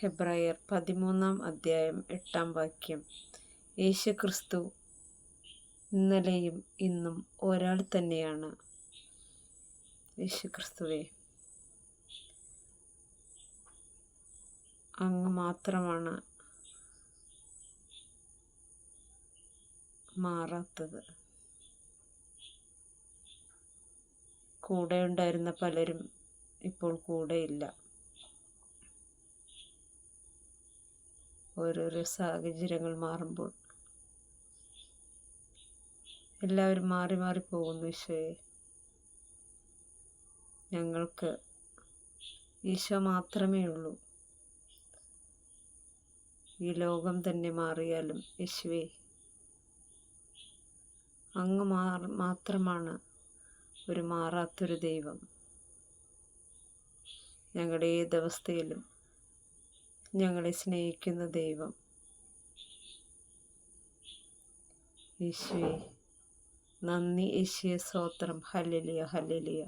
ഹെബ്രായർ പതിമൂന്നാം അധ്യായം എട്ടാം വാക്യം. യേശുക്രിസ്തു ഇന്നലെയും ഇന്നും ഒരാൾ തന്നെയാണ്. യേശു ക്രിസ്തുവേ അങ്ങ് മാത്രമാണ് മാറാത്തത്. കൂടെ ഉണ്ടായിരുന്ന പലരും ഇപ്പോൾ കൂടെയില്ല. ഓരോരോ സാഹചര്യങ്ങൾ മാറുമ്പോൾ. എല്ലാവരും മാറി മാറി പോകുന്നു ഈശോയെ. ഞങ്ങൾക്ക് ഈശോ മാത്രമേ ഉള്ളൂ. ഈ ലോകം തന്നെ മാറിയാലും യേശുവേ അങ്ങ് മാത്രമാണ് ഒരു മാറാത്തൊരു ദൈവം. ഞങ്ങളുടെ ഏതവസ്ഥയിലും ഞങ്ങളെ സ്നേഹിക്കുന്ന ദൈവം. യേശുവേ നന്ദി യേശുവെ സ്വോത്രം ഹല്ലേലൂയ ഹല്ലേലിയ.